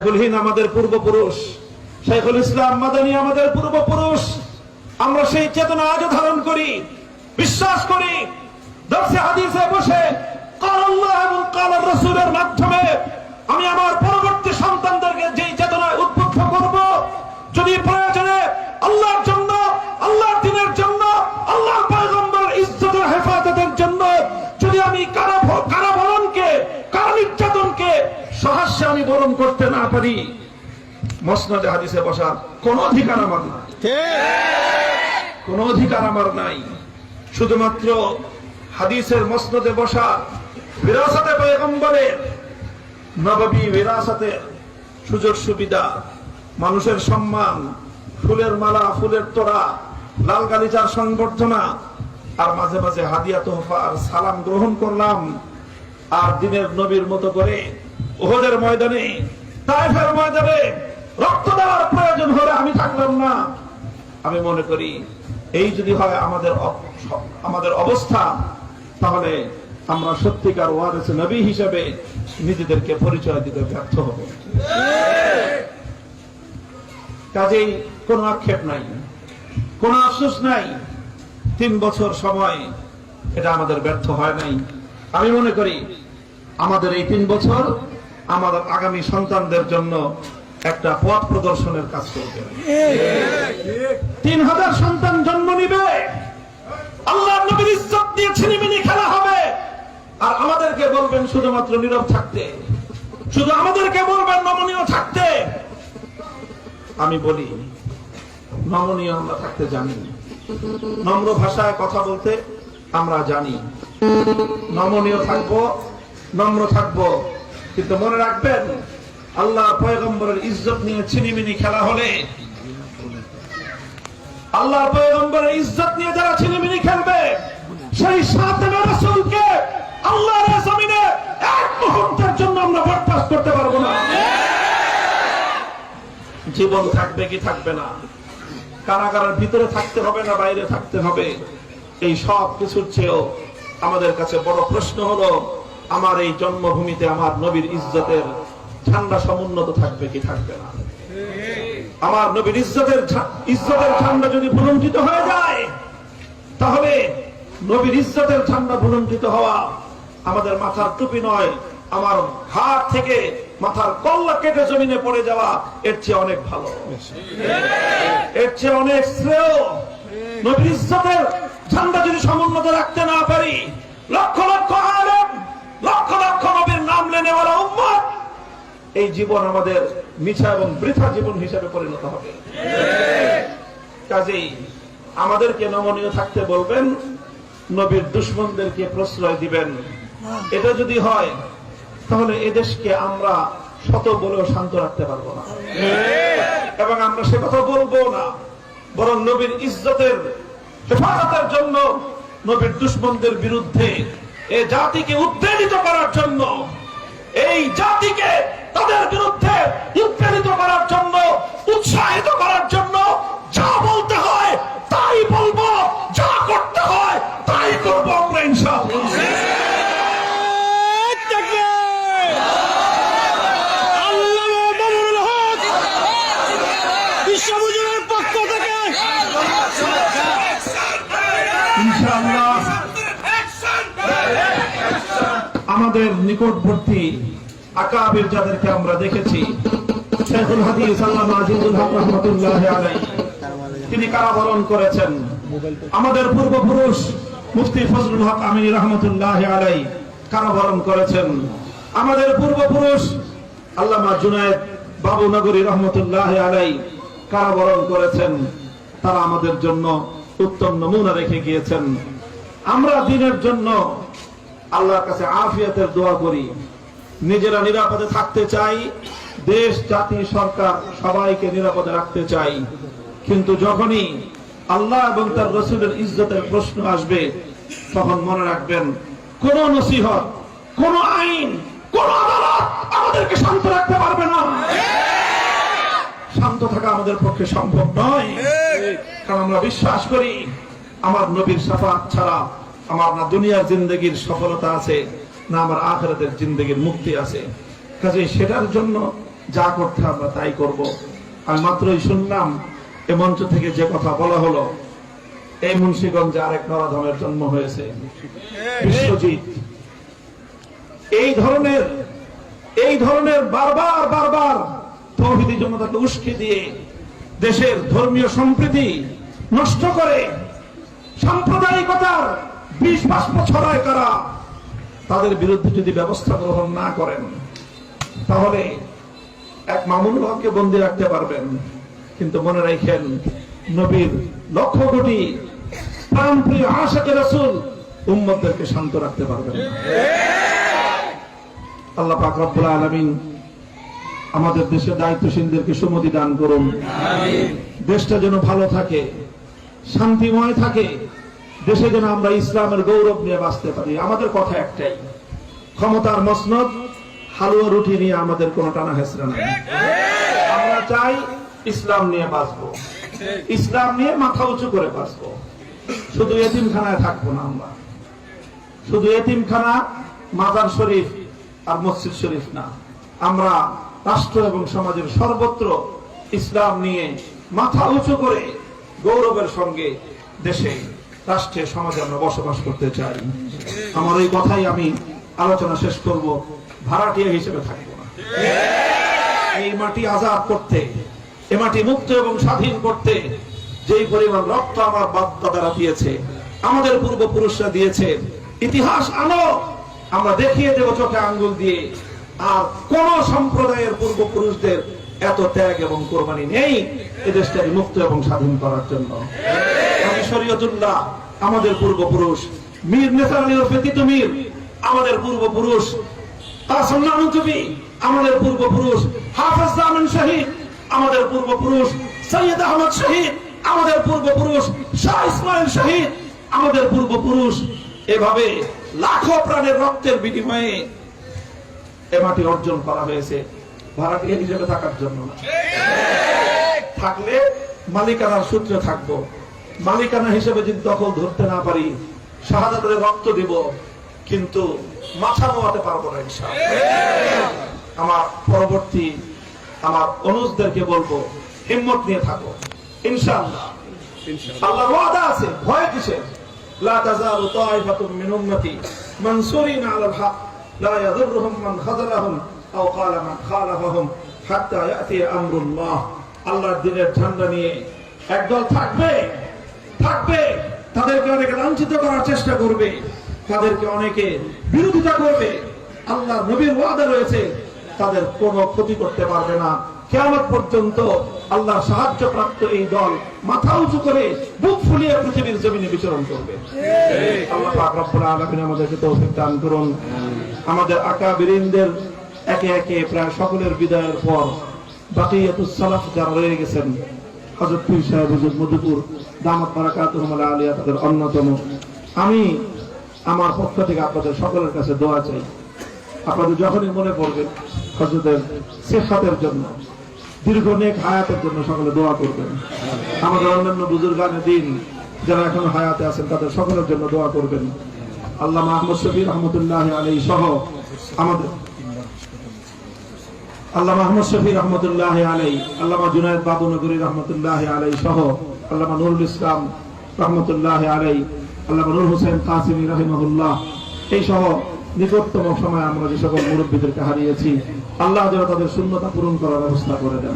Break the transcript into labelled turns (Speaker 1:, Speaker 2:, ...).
Speaker 1: গুলহীন আমাদের পূর্বপুরুষ। ইসলাম মাদানী আমাদের পূর্বপুরুষ। আমরা সেই চেতনা আজও ধারণ করি, বিশ্বাস করি, দর্শে হাদিসে বসে এবং কাল রসুলের মাধ্যমে আমি আমার পরবর্তী সন্তানদেরকে যেই চেতনায় উদ্বুদ্ধ পারি মসনদে হাদিসে বসার কোন অধিকার আমার নাই। কোন অধিকার আমার নাই। শুধুমাত্র হাদিসের মসনদে বসা বিরাসতে পয়গম্বরের নববী বিরাসতে সুযোগ সুবিধা, মানুষের সম্মান, ফুলের মালা, ফুলের তোড়া, লাল গালিচার সংবর্ধনা, আর মাঝে মাঝে হাদিয়া তোহফা আর সালাম গ্রহণ করলাম, আর দিনের নবীর মতো করে ওহদের ময়দানে তাইফের ময়দানে রক্ত দেওয়ার প্রয়োজন হলে আমি থাকলাম না। আমি মনে করি, এই যদি হয় আমাদের আমাদের অবস্থা, তাহলে আমরা সত্যিকার ওয়ারেস নবী হিসেবে নিজেদেরকে পরিচয় দিতে ব্যর্থ হব। কাজেই কোনো আক্ষেপ নাই, কোনো আফসোস নাই, তিন বছর সময় এটা আমাদের ব্যর্থ হয় নাই। আমি মনে করি, আমাদের এই তিন বছর আমাদের আগামী সন্তানদের জন্য একটা পথ প্রদর্শনের কাজ করবে। তিন হাজার সন্তান জন্ম নিবে। আল্লাহ নবীর ইজ্জত দিয়ে ছিনিমিনি খেলা হবে। আর আমাদেরকে বলবেন শুধুমাত্র নীরব থাকতে। শুধু আমাদেরকে বলবেন নমনীয় থাকতে। আমি বলি, নমনীয় আমরা থাকতে জানি। নম্র ভাষায় কথা বলতে আমরা জানি। নমনীয় থাকব, নম্র থাকব। কিন্তু মনে রাখবেন, আল্লাহ পয়গম্বরের ইজ্জত নিয়ে ছিনিমিনি খেলা হলে, আল্লাহ পয়গম্বরের ইজ্জত নিয়ে যারা ছিনিমিনি খেলবে, সেই সাথে রাসূলকে, আল্লাহর জমিনে এক মুহূর্তের জন্য আমরা বরদাস্ত করতে পারব না। জীবন থাকবে কি থাকবে না? কারাগারের ভিতরে থাকতে হবে না বাইরে থাকতে হবে? এই সব কিছুর চেয়েও আমাদের কাছে বড় প্রশ্ন হলো আমার এই জন্মভূমিতে আমার নবীর ইজ্জতের ঠান্ডা সমুন্নত থাকবে কি থাকবে না? আমার নবীর ইজ্জতের ইজ্জতের ঠান্ডা যদি ভুলঞ্চিত হয়ে যায়, তাহলে নবীর ইজ্জতের ঠান্ডা ভুলঞ্চিত হওয়া আমাদের মাথার টুপি নয়, আমার হাত থেকে মাথার কল্লা কেটে জমিনে পড়ে যাওয়া এর চেয়ে অনেক ভালো। এর চেয়ে অনেক শ্রেয়। নবীর ইজ্জতের ঝান্ডা যদি সমুন্নত রাখতে না এই জীবন আমাদের মিছা এবং বৃথা জীবন হিসেবে পরিণত হবে। কাজেই আমাদেরকে নমনীয় থাকতে বলবেন, নবীর দুশ্মনদেরকে প্রশ্রয় দিবেন। এটা যদি হয়, তাহলে এদেশকে আমরা শত বলেও শান্ত রাখতে পারব না। এবং আমরা সে কথা বলব না, বরং নবীর ইজ্জতের হেফাজতের জন্য, নবীর দুশ্মনদের বিরুদ্ধে এ জাতিকে উত্তেজিত করার জন্য, এই জাতিকে তাদের বিরুদ্ধে উৎপ্রেরিত করার জন্য, উৎসাহিত করার জন্য যা বলতে হয় তাই বলব, যা করতে হয় তাই করব আমরা আমাদের নিকটবর্তী আকাবির যাদেরকে আমরা দেখেছি তিনি কারাবরণ করেছেন। আমাদের পূর্বপুরুষ মুফতি ফজলুল হক আমিনী রহমতুল্লাহ আলাই কারাবরণ করেছেন। আমাদের পূর্বপুরুষ আল্লামা জুনায়েদ বাবু নগরী রহমতুল্লাহ আলাই কারাবরণ করেছেন। তারা আমাদের জন্য উত্তম নমুনা রেখে গিয়েছেন। আমরা দিনের জন্য আল্লাহর কাছে আফিয়াতের দোয়া করি। নিজেরা নিরাপদে থাকতে চাই, দেশ, জাতি, সরকার সবাইকে নিরাপদে রাখতে চাই। কিন্তু যখনই আল্লাহ এবং তার রসুলের ইজ্জতের প্রশ্ন আসবে, তখন মনে রাখবেন, কোন নসিহত, কোন আইন, কোন আদালত আমাদেরকে শান্ত রাখতে পারবে না। শান্ত থাকা আমাদের পক্ষে সম্ভব নয়। কারণ আমরা বিশ্বাস করি, আমার নবীর সাফাত ছাড়া আমার না দুনিয়ার জিন্দগির সফলতা আছে। না আমার আখরাতের জিন্দগির মুক্তি আছে। কাজে সেটার জন্য যা করতে আমরা তাই করব। আমি মাত্রই শুনলাম, এ মঞ্চ থেকে যে কথা বলা হলো, এই মুন্সিগঞ্জে আরেক নরাধমের জন্ম হয়েছে। বিশ্বজিৎ। এই ধরনের এই ধরনের বারবার বারবার তৌহিদি জনতাকে উস্কে দিয়ে দেশের ধর্মীয় সম্প্রীতি নষ্ট করে সাম্প্রদায়িকতার বিষ বাষ্প ছড়ায় করা তাদের বিরুদ্ধে যদি ব্যবস্থা গ্রহণ না করেন তাহলে এক মামুনুল হককে বন্দী রাখতে পারবেন। কিন্তু মনে রাখেন নবীর লক্ষ কোটি প্রাণপ্রিয় আশাকে রসুল উম্মতদেরকে শান্ত রাখতে পারবেন। আল্লাহ পাক রব্বুল আলামিন আমাদের দেশের দায়িত্বশীলদেরকে সুমতি দান করুন। দেশটা যেন ভালো থাকে শান্তিময় থাকে। দেশে যেন আমরা ইসলামের গৌরব নিয়ে বাঁচতে পারি, আমাদের কথা একটাই। ক্ষমতার মসনদ, হালুয়া রুটি নিয়ে আমাদের কোনো টানা হেসরা নাই। আমরা চাই ইসলাম নিয়ে বাঁচবো। ইসলাম নিয়ে মাথা উঁচু করে বাঁচবো। শুধু এতিমখানায় থাকব না আমরা। শুধু এতিমখানা, মাজার শরীফ আর মসজিদ শরীফ না। আমরা রাষ্ট্র এবং সমাজের সর্বত্র ইসলাম নিয়ে মাথা উঁচু করে গৌরবের সঙ্গে দেশে রাষ্ট্রে, সমাজে আমরা বসবাস করতে চাই। আমার এই কথাই আমি আলোচনা শেষ করব। ভাড়াটিয়া হিসেবে থাকব না। এই মাটি আজাদ করতে, এ মাটি মুক্ত এবং স্বাধীন করতে যেই পরিমাণ রক্ত আমার বাপদাদারা দিয়েছে, আমাদের পূর্বপুরুষরা দিয়েছে, ইতিহাস আনো, আমরা দেখিয়ে দেব চোখে আঙ্গুল দিয়ে। আর কোন সম্প্রদায়ের পূর্বপুরুষদের এত ত্যাগ এবং কোরবানি নেই এ দেশটাকে মুক্ত এবং স্বাধীন করার জন্য। শরীয়তুল্লাহ আমাদের পূর্বপুরুষ। মীর নেসার আলী ওরফে তিতু মীর আমাদের পূর্বপুরুষ। নানুতুবি আমাদের পূর্বপুরুষ। হাফেজ জামান শহীদ আমাদের পূর্বপুরুষ। সৈয়দ আহমদ শহীদ আমাদের পূর্বপুরুষ। শাহ ইসমাইল শহীদ আমাদের পূর্বপুরুষ। এভাবে লাখো প্রাণের রক্তের বিনিময়ে এ মাটি অর্জন করা হয়েছে। ভাড়াটিয়া হিসেবে থাকার জন্য না। থাকলে মালিকানার সূত্রে থাকব। মালিকানা হিসেবে যদি দখল ধরতে না পারি শাহাদাতের রক্ত দিব কিন্তু মাথা নোয়াতে পারব না। আমার পরবর্তী আমার অনুজদেরকে বলব হিম্মত নিয়ে থাকো ইনশাআল্লাহ। আল্লাহর ওয়াদা আছে ভয় কিসের? লা তাজালু তাইফাতুম মিন উম্মতি মানসুরিন আলাল হক লা ইয়াদুররুহুম মান খাযালাহুম আও ক্বালা মান খালাফাহুম হাত্তা ইয়াতি আমরুল্লাহ। আল্লাহর দিনের ঝান্ডা নিয়ে একদল থাকবে। থাকবে, তাদেরকে অনেকে লাঞ্ছিত করার চেষ্টা করবে, তাদেরকে অনেকে বিরোধিতা করবে। আল্লাহ নবীর ওয়াদা রয়েছে, তাদের কোনো ক্ষতি করতে পারবে না। কেমন পর্যন্ত আল্লাহ সাহায্য প্রাপ্ত এই দল মাথা উঁচু করে বুক ফুলিয়ে পৃথিবীর জমিনে বিচরণ করবে। আল্লাহ রব্বুল আমাদেরকে তৌফিক দান করুন। আমাদের আকা আকাবিরিনদের একে একে প্রায় সকলের বিদায়ের পর বাকিয়াতুস সালাফ যারা রয়ে গেছেন হযরত পীর সাহেব হুজুর মধুপুর, দামাত বারাকাতুহুম আলিয়া তাদের অন্যতম। আমি আমার পক্ষ থেকে আপনাদের সকলের কাছে দোয়া চাই। আপনাদের যখনই মনে পড়বেন হজরতের সেফাতের জন্য, দীর্ঘ নেক হায়াতের জন্য সকলে দোয়া করবেন। আমাদের অন্যান্য বুজুর্গানের দিন যারা এখন হায়াতে আছেন, তাদের সকলের জন্য দোয়া করবেন। আল্লাহ আহমদ শফি রহমতুল্লাহ আলী সহ আমাদের আল্লাহ মাহমুদ শফি রহমতুল্লাহ আলাই আল্লামা জুনায়দ বাবু নগরী রহমতুল্লাহ আলাই সহ আল্লামা নুরুল ইসলাম রহমতুল্লাহ আলাই আল্লামা নুর হোসেন কাসিমি রহিমহুল্লাহ, এই সহ নিকটতম সময় আমরা যে সকল মুরব্বীদেরকে হারিয়েছি, আল্লাহ যেন তাদের শূন্যতা পূরণ করার ব্যবস্থা করে দেন।